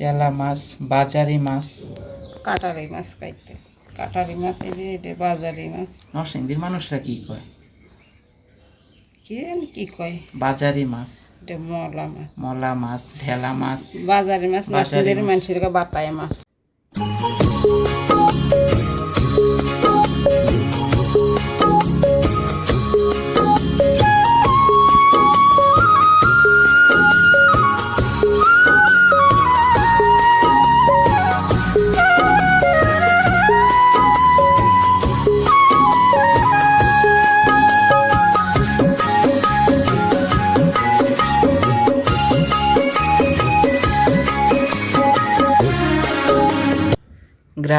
চেলা মাছ বাজারি মাছ। কাটারি মাছ খাইতে কাটারি মাছ এই যে এটা বাজারি মাছ। নরসিংদীর মানুষরা কি কয়? কেন জানি কি কয়? বাজারি মাছ। এটা মলা মাছ। মলা মাছ ঢেলা মাছ। বাজারি মাছ নরসিংদীর। মানুষের বাতায় মাছ।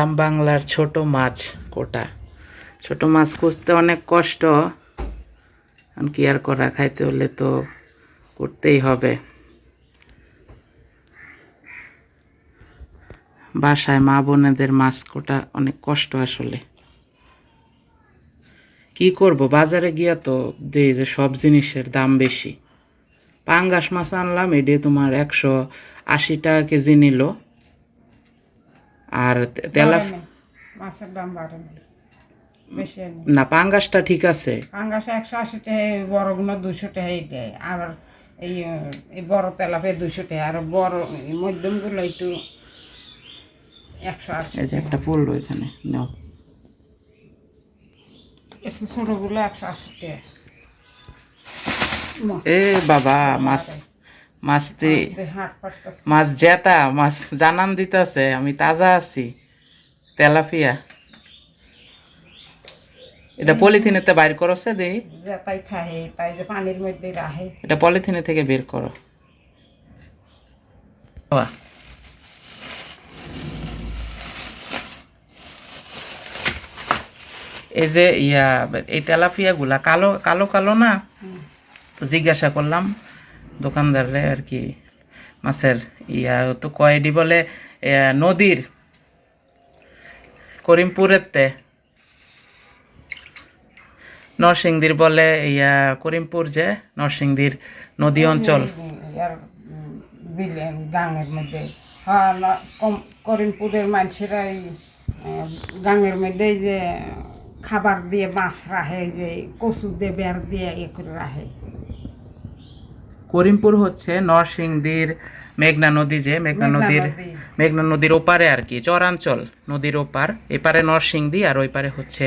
গ্রাম বাংলার ছোট মাছ কোটা। ছোট মাছ খুঁজতে অনেক কষ্ট। কি আর করা, খাইতে হলে তো করতেই হবে। বাসায় মা বোনেদের মাছ কোটা অনেক কষ্ট আসলে। কি করব? বাজারে গিয়া তো দেখি যে সব জিনিসের দাম বেশি। পাঙ্গাস মাছ আনলাম এটি তোমার একশো আশি টাকা কেজি নিল। আর তেলা মাছের দাম বাড়ে না পাঙ্গাসটা ঠিক আছে। আঙ্গাস একশো আশি টাকা বড়গুলো দুশো টাকাই দেয় আর এই এই বড় তেলাপে দুশো টাকা আর বড় এই মধ্যমগুলো একটু একশো আশি এই যে একটা পড়ল এখানে নাও। ছোটোগুলো একশো আশি টাকা এ বাবা মাছ। মাছটি মাছ জেতা মাছ জানান দিতেছে আমি তাজা আছি তেলাপিয়া। এটা পলিথিনেতে বাইর করছে দেই তাই থাকে তাই যে পানির মধ্যে রাহে এটা পলিথিনে থেকে বের করো। বাবা। এই যে ইয়া এই তেলাপিয়া গুলা কালো কালো কালো না? তো জিজ্ঞাসা করলাম দোকানদারে আর কি মাছের ইয়া, তো কয়েডি বলে নদীর করিমপুরের তে নরসিংদীর বলে ইয়া, করিমপুর যে, নরসিংদীর নদী অঞ্চল। গাঙের মধ্যে। হ্যাঁ করিমপুরের মানুষেরা এই গাঙের মধ্যে যে, খাবার দিয়ে মাছ রাখে যে, কচু দিয়ে বেড় দিয়ে ইয়ে করে রাখে। করিমপুর হচ্ছে নরসিংদীর মেঘনা নদী যে মেঘনা নদীর মেঘনা নদীর ওপারে আর কি চরাঞ্চল নদীর ওপার। এপারে নরসিংদী আর ওই পারে হচ্ছে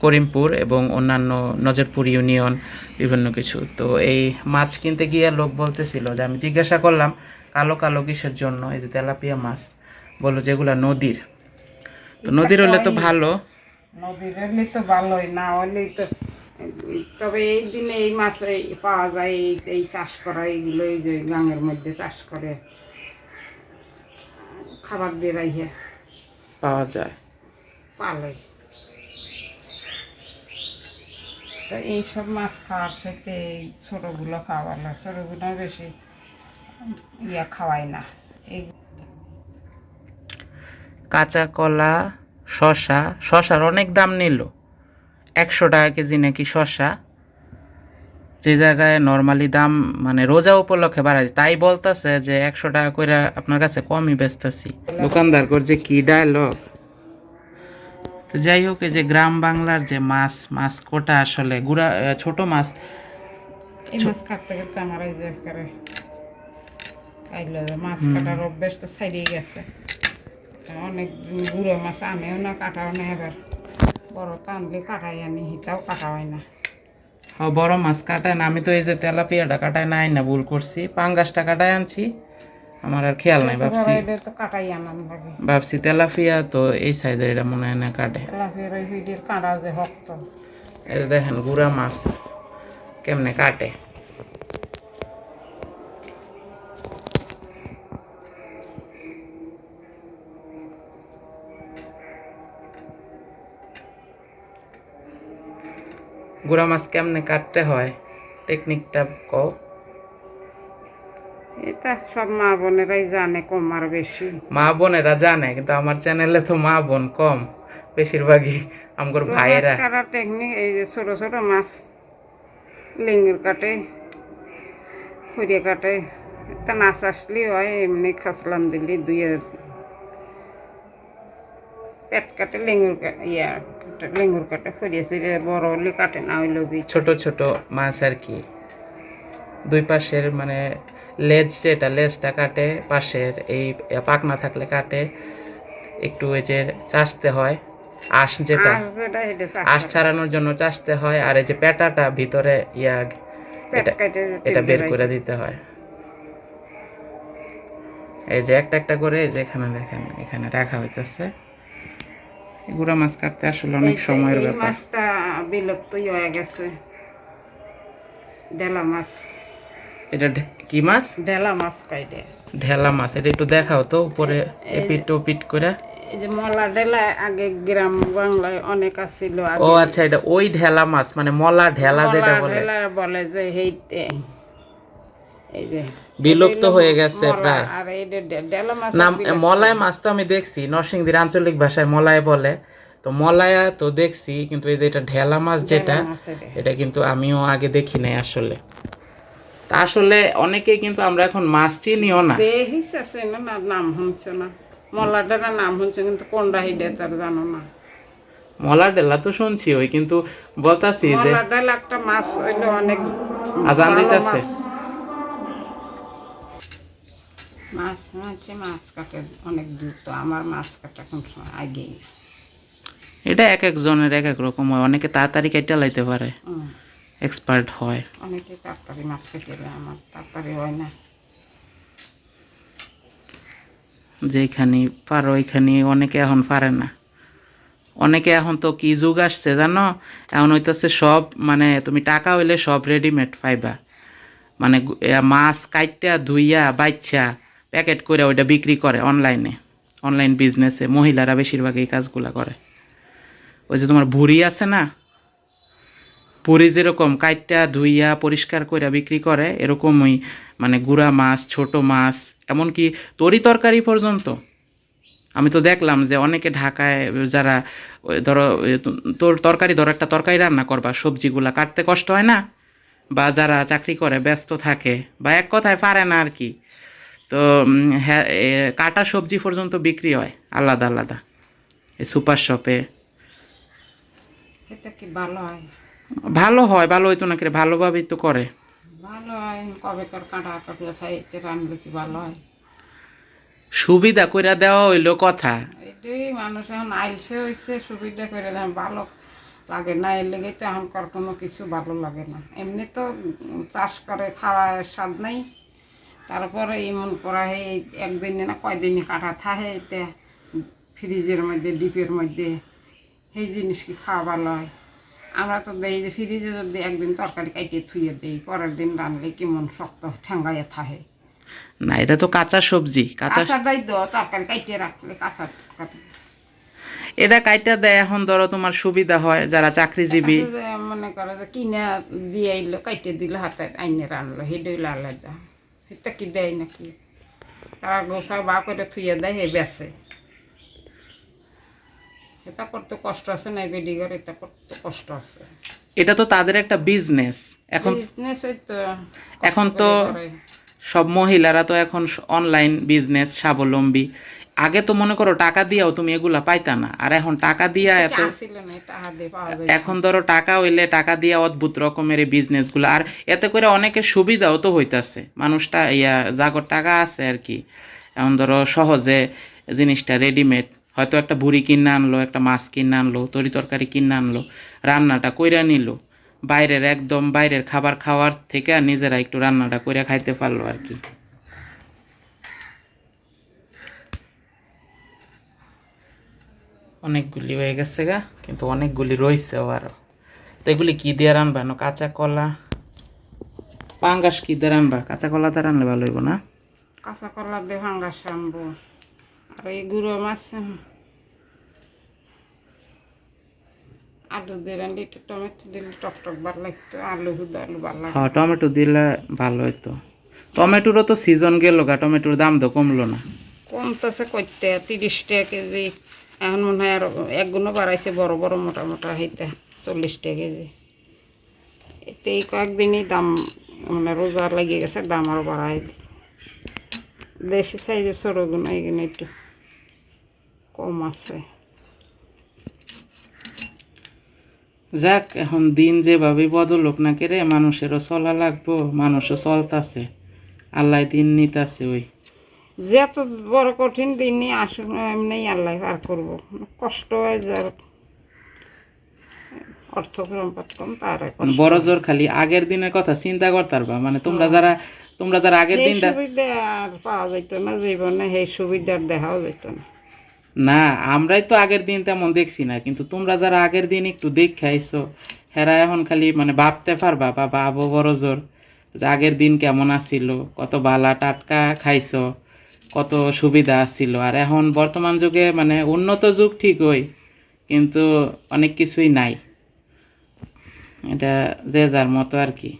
করিমপুর এবং অন্যান্য নজরপুর ইউনিয়ন বিভিন্ন কিছু। তো এই মাছ কিনতে গিয়ে লোক বলতেছিল যে আমি জিজ্ঞাসা করলাম কালো কালো কিসের জন্য? এই যে তেলাপিয়া মাছ। বলল যেগুলা নদীর। তো নদীর হলে তো ভালো। নদীর? হলে তো ভালোই না হলেই তো তবে এই দিনে এই মাছ পাওয়া যায় এই এই চাষ করা এইগুলো এই যে গাঙের মধ্যে চাষ করে। খাবার দিয়ে রাইহে পাওয়া যায়। পালে তো এইসব মাছ খাওয়ার থেকে এই ছোটোগুলো খাওয়া না ছোটোগুলো বেশি ইয়া খাওয়াই না। এই কাঁচা কলা শশা শশার অনেক দাম নিল। একশো টাকা কেজি নাকি শশা যে জায়গায় নর্মালি দাম মানে রোজা উপলক্ষে বাড়াই তাই বলতেছে যে একশো টাকা করে আপনার কাছে কমই বেচতেছি। দোকানদার করছে কি ডায়লগ তো যাই হোক এই যে গ্রাম বাংলার যে মাছ মাছ কোটা আসলে গুড়া ছোট মাছ মাছ কাটতে কাটতে আমার এই যে মাছ কাটার অভ্যেস তো ছাড়িয়ে গেছে। অনেক গুঁড়ো মাছ আনেও না কাটাও না এবার। বড় টানলে কাটাই আনি কাটা হয় না। হ্যাঁ বড় মাছ কাটায় না আমি তো এই যে তেলাপিয়াটা কাটায় নাই না ভুল করছি। পাঙ্গাসটা কাটায় আনছি আমার আর খেয়াল নাই ভাবছি। বড় এটা তো কাটাই আনান লাগে। ভাবছি তেলাপিয়া তো এই সাইজের এটা মনে হয় না কাটে। তেলাপিয়ার ওই ভিডিওর কাঁটা যে শক্ত এই যে দেখেন গুড়া মাছ কেমনে কাটে। গুড়া মাছ কেমনে কাটতে হয়? টেকনিকটা কও। এটা সব মা বোনেরাই জানে কম আর বেশি। মা বোনেরা জানে কিন্তু আমার চ্যানেলে তো মা বোন কম। বেশিরভাগই আমার ভাইয়েরা। কাটার টেকনিক এই যে ছোট ছোট মাছ লিঙ্গের কাটে ফুরিয়ে কাটে তা নাচ আসলে হয় এমনি খাসলাম দিলি দুয়ে পেট কাটে লেঙ্গুর ইয়া। কাটে, লেঙ্গুর কাটে ফরিয়েছে বড় হলে কাটে না হইলেও বি ছোট ছোট মাছ আর কি। দুই পাশের মানে লেজ যেটা লেজটা কাটে পাশের এই পাকনা থাকলে কাটে। একটু ওই যে চাষতে হয় আঁশ যেটা। আঁশ ছাড়ানোর জন্য চাষতে হয় আর এই যে পেটাটা ভিতরে ইয়া এটা- এটা বের করে দিতে হয়। এই যে একটা একটা করে এই যে এখানে দেখেন এখানে রাখা হইতেছে। গুড়া মাছ কাটতে আসলে অনেক সময়ের ব্যাপার। মাছটা বিলুপ্তই হয়ে গেছে। ডেলা মাছ। এটা কি মাছ? ডেলা মাছ কাইটে ঢেলা মাছ এটা একটু দেখাও তো উপরে এপিট ওপিট করে। এই যে মলা ডেলা আগে গ্রাম বাংলায় অনেক আছিল ও আচ্ছা এটা ওই ঢেলা মাছ মানে মলা ঢেলা যেটা বলে। ডেলা বলে যে হেইতে বিলুপ্ত হয়ে গেছে প্রায়। ডেলা নাম মলায় মাছ তো আমি দেখছি নরসিংদীর আঞ্চলিক ভাষায় মলায় বলে। তো মলায়া তো দেখছি কিন্তু এই যে এটা ঢেলা মাছ যেটা এটা। কিন্তু আমিও আগে দেখি নাই আসলে। তা আসলে অনেকেই কিন্তু আমরা এখন মাছ চিনিও না। দেখিস আছে না না নাম শুনছে না। মলা ডেলা নাম শুনছে কিন্তু কোনটা হিডে তার জানো না। মলা ঢেলা তো শুনছি ওই কিন্তু বলতাছি যে মলা ডেলা একটা মাছ হইল অনেক আজান দিতেছে। মাছ। মাছ মাছে কাটে অনেক দূর তো আমার মাছ কাটা কোন সময় আগেই না। এটা এক একজনের এক এক রকম হয় অনেকে তাড়াতাড়ি কেটে লাইতে পারে এক্সপার্ট হয়। অনেকে তাড়াতাড়ি মাছ কেটে আমার তাড়াতাড়ি হয় না। যেখানে পারো ওইখানে অনেকে এখন পারে না। অনেকে এখন তো কি যুগ আসছে জানো? এখন হইতেছে সব মানে তুমি টাকা হইলে সব রেডিমেড পাইবা মানে মাছ কাইটা ধুইয়া বাচ্চা প্যাকেট করে ওইটা বিক্রি করে অনলাইনে। অনলাইন বিজনেসে মহিলারা বেশিরভাগ এই কাজগুলো করে। ওই যে তোমার ভুড়ি আছে না পুরি যেরকম কাইটটা ধুইয়া পরিষ্কার করে বিক্রি করে, এরকমই মানে গুড়া মাছ, ছোট মাছ, এমনকি তরি তরকারি পর্যন্ত। আমি তো দেখলাম যে অনেকে ঢাকায় যারা ধরো তোর তরকারি ধরো, একটা তরকারি রান্না করবা, সবজিগুলা কাটতে কষ্ট হয় না? বা যারা চাকরি করে, ব্যস্ত থাকে, বা এক কথায় পারে না আর কি। তো হ্যাঁ কাটা সবজি পর্যন্ত বিক্রি হয় আলাদা আলাদা। এই সুপার শপে। এটা কি ভালো হয়? ভালো হয় ভালো হইতো না কি ভালোভাবেই তো করে। ভালো হয় কবে কর কাটা কাটিয়ে খাইতে রান্নলে কি ভালো হয়? সুবিধা কইরা দেওয়া হইল কথা। এটাই মানুষ এখন আইসে হয়েছে সুবিধা করে দেন ভালো লাগে না এর লেগে তো এখনকার কোনো কিছু ভালো লাগে না। এমনি তো চাষ করে খাওয়ার স্বাদ নাই। তারপরে এমন করা হয় একদিন না কয়দিনে কাটা থাকে এতে ফ্রিজের মধ্যে ডিপের মধ্যে সেই জিনিস কি খাওয়া ভালো হয় আমরা তো দেই যে ফ্রিজে যদি একদিন তরকারি কাটিয়ে থুয়ে দিই পরের দিন রানলে কেমন শক্ত ঠেঙ্গাইয়া থাকে। না এটা তো কাঁচা সবজি কাঁচা কাঁচাটাই তো তরকারি কাটিয়ে রাখলে কাঁচা তরকারি। এটা কাইটা দেয় এখন ধরো তোমার সুবিধা হয় যারা চাকরিজীবী। মনে করো যে কিনে দিয়ে আইলো কাইটে দিল হাতে আইনে রানলো হেডই আলাদা। সেটা কি দেয় নাকি? তারা গোসা বা করে থুয়ে দেয় হে বেসে এটা করতে কষ্ট আছে না বেডি করে এটা করতে কষ্ট আছে। এটা তো তাদের একটা বিজনেস এখন বিজনেস তো এখন তো সব মহিলারা তো এখন অনলাইন বিজনেস স্বাবলম্বী। আগে তো মনে করো টাকা দিয়াও তুমি এগুলা পাইতা না। আর এখন টাকা দিয়া এত এখন ধরো টাকা হইলে টাকা দিয়া অদ্ভুত রকমের এই বিজনেসগুলো আর এতে করে অনেকের সুবিধাও তো হইতাছে। মানুষটা ইয়া জাগর টাকা আছে আর কি। এখন ধরো সহজে জিনিসটা রেডিমেড হয়তো একটা ভুড়ি কিনে আনলো একটা মাছ কিনে আনলো তরি তরকারি কিনে আনলো রান্নাটা কইরা নিল। বাইরের একদম বাইরের খাবার খাওয়ার থেকে আর নিজেরা একটু রান্নাটা কইরা খাইতে পারল আর কি। অনেকগুলি হয়ে গেছে গা কিন্তু অনেকগুলি রয়েছেও আরও তো এগুলি কি দিয়ে রানবা? না কাঁচা কলা। পাঙ্গাস কি দিয়ে রানবা? কাঁচা কলা দিয়ে রানলে ভালো হইব না? কাঁচা কলা দিয়ে পাঙ্গাস সামবো আর এই গুঁড়ো মাছ আলু দিয়ে রান্না একটু টমেটো দিলে টক টক বার লাগতো আলু হুদা আলু বার লাগে হ্যাঁ টমেটো দিলে ভালো হইতো। টমেটোরও তো সিজন গেল গা টমেটোর দাম তো কমলো না। কমতেছে করতে তিরিশ টাকা কেজি। এখন মনে হয় আর এক গুণও বাড়াইছে, বড় বড় মোটা মোটা হইতে চল্লিশ টাকা কেজি। এতে এই কয়েকদিনই দাম মানে রোজা লেগে গেছে, দাম আরও বাড়াই দেশি সাইজের ছোটোগুলো এখানে একটু কম আছে। যাক, এখন দিন যেভাবে বদলোক না কেরে, মানুষেরও চলা লাগবো, মানুষও চলতাছে। আল্লাহ দিন নিতাছে ওই। যে এত বড় কঠিন দিনই আসুন এমনি আল্লাহ পার করব। কষ্ট হয় যার অর্থ সম্পদ কম তার মানে বড় জোর খালি আগের দিনের কথা চিন্তা করতারবা মানে তোমরা যারা তোমরা যারা আগের দিনটা সুবিধা আর পাওয়া যেত না জীবনে সেই সুবিধার দেখাও যেত না। না আমরাই তো আগের দিন তেমন দেখছি না কিন্তু তোমরা যারা আগের দিন একটু দেখে আইছো হেরা এখন খালি মানে ভাবতে পারবা বা ভাবো বড় জোর যে আগের দিন কেমন আসছিল কত বালা টাটকা খাইছো। কত সুবিধা আসছিল আর এখন বর্তমান যুগে মানে উন্নত যুগ ঠিক ঠিকই, কিন্তু অনেক কিছুই নাই। এটা যে যার মতো আর কি।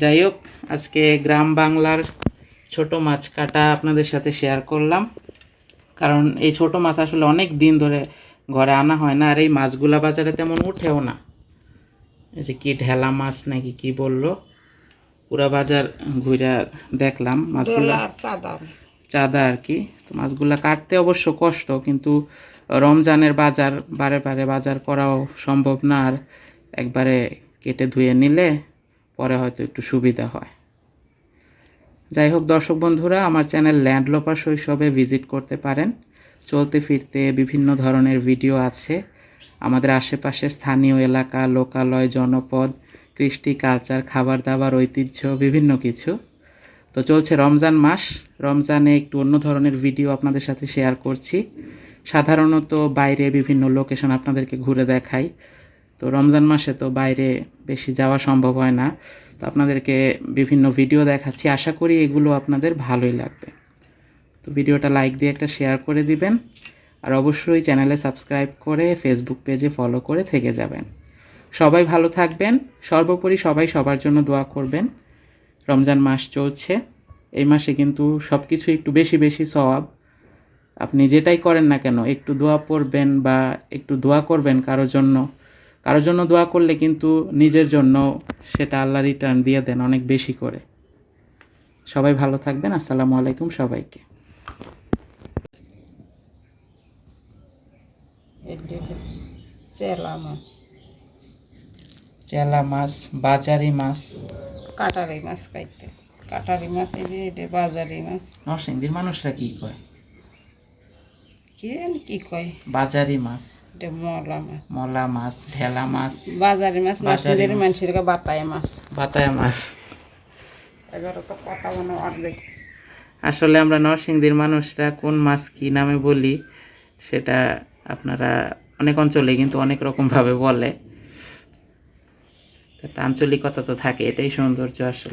যাই হোক, আজকে গ্রাম বাংলার ছোট মাছ কাটা আপনাদের সাথে শেয়ার করলাম। কারণ এই ছোট মাছ আসলে অনেক দিন ধরে ঘরে আনা হয় না, আর এই মাছগুলা বাজারে তেমন উঠেও না। এই যে কি ঢেলা মাছ নাকি কি বলল। পুরা বাজার ঘুরে দেখলাম মাছগুলা। চাঁদা। চাঁদা আর কি। তো মাছগুলা কাটতে অবশ্য কষ্ট কিন্তু রমজানের বাজার বারে বারে বাজার করাও সম্ভব না আর একবারে কেটে ধুয়ে নিলে পরে হয়তো একটু সুবিধা হয়। যাই হোক দর্শক বন্ধুরা আমার চ্যানেল ল্যান্ড লোপার শৈশবে ভিজিট করতে পারেন। চলতে ফিরতে বিভিন্ন ধরনের ভিডিও আছে। আমাদের আশেপাশের স্থানীয় এলাকা লোকালয় জনপদ কৃষ্টি, কালচার খাবার দাবার ঐতিহ্য, বিভিন্ন কিছু। তো চলছে রমজান মাস। রমজানে একটু অন্য ধরনের ভিডিও আপনাদের সাথে শেয়ার করছি। সাধারণত বাইরে বিভিন্ন লোকেশন আপনাদেরকে ঘুরে দেখাই। তো রমজান মাসে তো বাইরে বেশি যাওয়া সম্ভব হয় না। তো আপনাদেরকে বিভিন্ন ভিডিও দেখাচ্ছি। আশা করি এগুলো আপনাদের ভালোই লাগবে। তো ভিডিওটা লাইক দিয়ে একটা শেয়ার করে দিবেন। আর অবশ্যই চ্যানেলে সাবস্ক্রাইব করে ফেসবুক পেজে ফলো করে থেকে যাবেন। সবাই ভালো থাকবেন। সর্বোপরি সবাই সবার জন্য দোয়া করবেন। রমজান মাস চলছে। এই মাসে কিন্তু সব কিছু একটু বেশি বেশি সওয়াব। আপনি যেটাই করেন না কেন, একটু দোয়া পড়বেন বা একটু দোয়া করবেন কারোর জন্য। কারোর জন্য দোয়া করলে কিন্তু নিজের জন্য সেটা আল্লাহ রিটার্ন দিয়ে দেন অনেক বেশি করে। সবাই ভালো থাকবেন। আসসালামু আলাইকুম সবাইকে। চেলা মাছ চেলা মাছ বাজারি মাছ। কাটারি মাছ খাইতে কাটারি মাছ এই যে এটা বাজারি মাছ। নরসিংদীর মানুষরা কি কয়? কি জানি কি কয়? বাজারি মাছ। এটা মলা মাছ। মলা মাছ ঢেলা মাছ। বাজারি মাছ মাছ। মানুষের বাতায় মাছ। বাতায়া মাছ। এগারো তো কথা মানে অর্ধেক। আসলে আমরা নরসিংদীর মানুষরা কোন মাছ কী নামে বলি সেটা আপনারা অনেক অঞ্চলে কিন্তু অনেক রকমভাবে বলে। একটা আঞ্চলিকতা তো থাকে এটাই সৌন্দর্য আসলে।